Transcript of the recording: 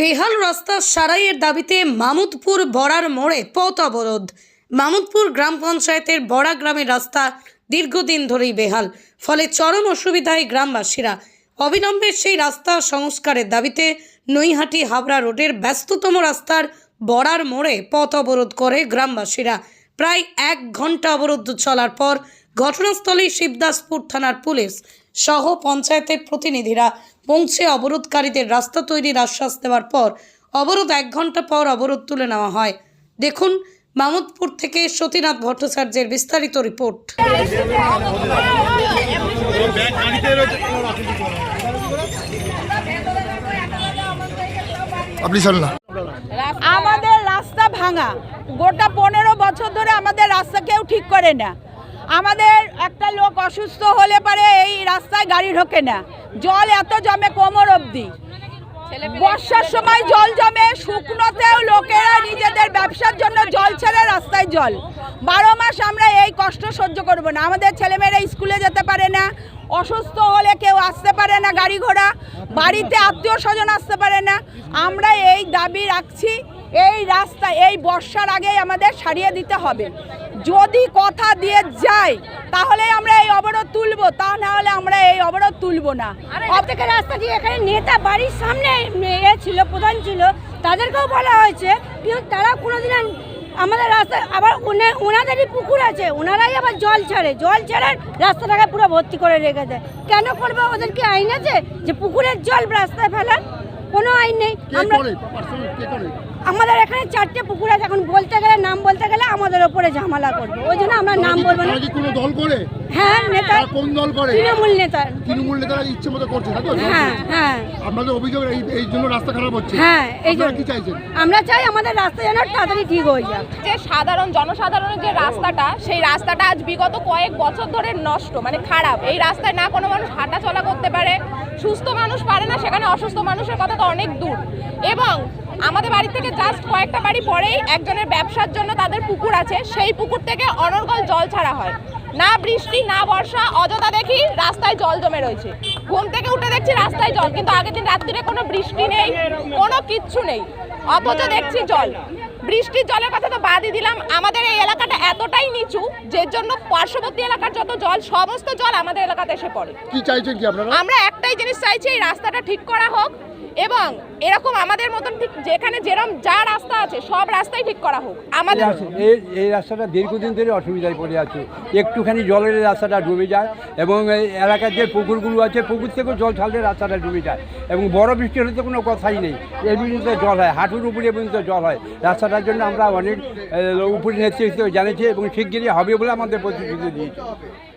বেহাল রাস্তা সারাইয়ের দাবিতে মামুদপুর বড়ার মোড়ে পথ অবরোধ। মামুদপুর গ্রাম পঞ্চায়েতের বড়া গ্রামের রাস্তা দীর্ঘদিন ধরেই বেহাল, ফলে চরম অসুবিধায় গ্রামবাসীরা অবিলম্বে সেই রাস্তা সংস্কারের দাবিতে নৈহাটি হাবড়া রোডের ব্যস্ততম রাস্তার বড়ার মোড়ে পথ অবরোধ করে গ্রামবাসীরা। প্রায় এক ঘণ্টা অবরোধ চলার পর ঘটনাস্থলে শিবদাসপুর থানার পুলিশ সহ পঞ্চায়েতের প্রতিনিধিরা পৌঁছে অবরোধকারীদের রাস্তা তৈরির আশ্বাস দেওয়ার পর অবরোধ এক ঘণ্টা পর অবরোধ তুলে নেওয়া হয়। দেখুন মামুদপুর থেকে সতীনাথ ভট্টাচার্যের বিস্তারিত রিপোর্ট। আপনি না। আমাদের রাস্তা ভাঙা। গোটা পনেরো বছর ধরে আমাদের রাস্তা কেউ ঠিক করে না। আমাদের একটা লোক অসুস্থ হলে পারে এই রাস্তায় গাড়ি ঢোকে না। জল এত জমে কোমর অবধি। বর্ষার সময় জল জমে, শুকনোতেও লোকেরা নিজেদের ব্যবসার জন্য জল ছেড়ে রাস্তায় জল। বারো মাস আমরা এই কষ্ট সহ্য করব না। আমাদের ছেলেমেয়েরা স্কুলে যেতে পারে না, অসুস্থ হলে কেউ আসতে পারে না গাড়ি ঘোড়া, বাড়িতে আত্মীয় স্বজন আসতে পারে না। আমরা এই দাবি রাখছি এই রাস্তা, এই বর্ষার আগেই আমাদের সারিয়ে দিতে হবে। যদি কথা দিয়ে যায় তাহলে আমরা এই অবরোধ তুলব। তা না হলে আমরা এই অবরোধ তুলব না। থেকে রাস্তা দিয়ে এখানে নেতা বাড়ির সামনে এ ছিল, প্রধান ছিল, তাদেরকেও বলা হয়েছে কিন্তু তারা কোনোদিন আমাদের রাস্তা আবার ওনা- ওনাদেরই পুকুর আছে, ওনারাই আবার জল ছাড়ে। জল ছাড়ে রাস্তাটাকে পুরো ভর্তি করে রেখে দেয়। কেন করবে ওদের কি আইন আছে যে পুকুরের জল রাস্তায় ফেলার? কোনো আইন নেই। আমরা আমাদের এখানে চারটে পুকুর আছে। এখন বলতে গেলে নাম বলতে গেলে আমাদের ওপরে ঝামেলা করবে। ওই জন্য আমরা নাম বলব না। কোনো দল করে? হ্যাঁ নেতা কোন দল করে? তৃণমূল নেতার তৃণমূল নেতারা ইচ্ছে মতো করছে তাই তো? হ্যাঁ হ্যাঁ। আপনাদের অভিযোগ এই এই জন্য রাস্তা খারাপ হচ্ছে। হ্যাঁ এই জন্য কি চাইছেন? আমরা চাই আমাদের রাস্তা যেন তাড়াতাড়ি ঠিক হয়ে যাক যে সাধারণ জনসাধারণের যে রাস্তাটা সেই রাস্তাটা আজ বিগত কয়েক বছর ধরে নষ্ট মানে খারাপ। এই রাস্তায় না কোনো মানুষ হাঁটা চলা করতে পারে সুস্থ মানুষ পারে না সেখানে অসুস্থ মানুষের কথা অনেক দূর। এবং আমাদের বাড়ি থেকে জাস্ট কয়েকটা বাড়ি পরেই একজনের ব্যবসার জন্য তাদের পুকুর আছে। সেই পুকুর থেকে অনর্গল জল ছাড়া হয়। না বৃষ্টি না বর্ষা অযথা দেখি রাস্তায় জল জমে রয়েছে। ঘুম থেকে উঠে দেখছি রাস্তায় জল কিন্তু আগের দিন রাত্রিরে কোনো বৃষ্টি নেই কোনো কিচ্ছু নেই। অথচ দেখছি জল। বৃষ্টির জলের কথা তো বাদই দিলাম। আমাদের এই এলাকাটা এতটাই নিচু যে জন্য পার্শ্ববর্তী এলাকার যত জল সমস্ত জল আমাদের এলাকাতে এসে পড়ে। কি চাইছেন কি আপনারা? আমরা একটাই জিনিস চাইছি এই রাস্তাটা ঠিক করা হোক। এবং এরকম আমাদের মতন ঠিক যেখানে যেরকম যা রাস্তা আছে, সব রাস্তাই ঠিক করা হোক। আমাদের এই রাস্তাটা দীর্ঘদিন ধরে অসুবিধায় পড়ে আছে। একটুখানি জলের রাস্তাটা ডুবে যায় এবং এই এলাকার যে পুকুরগুলো আছে, পুকুর থেকেও জল ছাড়লে রাস্তাটা ডুবে যায় এবং বড় বৃষ্টি হলে তো কোনো কথাই নেই। এই পর্যন্ত জল হয়, হাঁটুর উপরে পর্যন্ত জল হয়। রাস্তাটার জন্য আমরা অনেক উপরে নেতৃত্ব জানিয়েছি এবং শিগগিরই হবে বলে আমাদের প্রতিশ্রুতি দিয়েছি।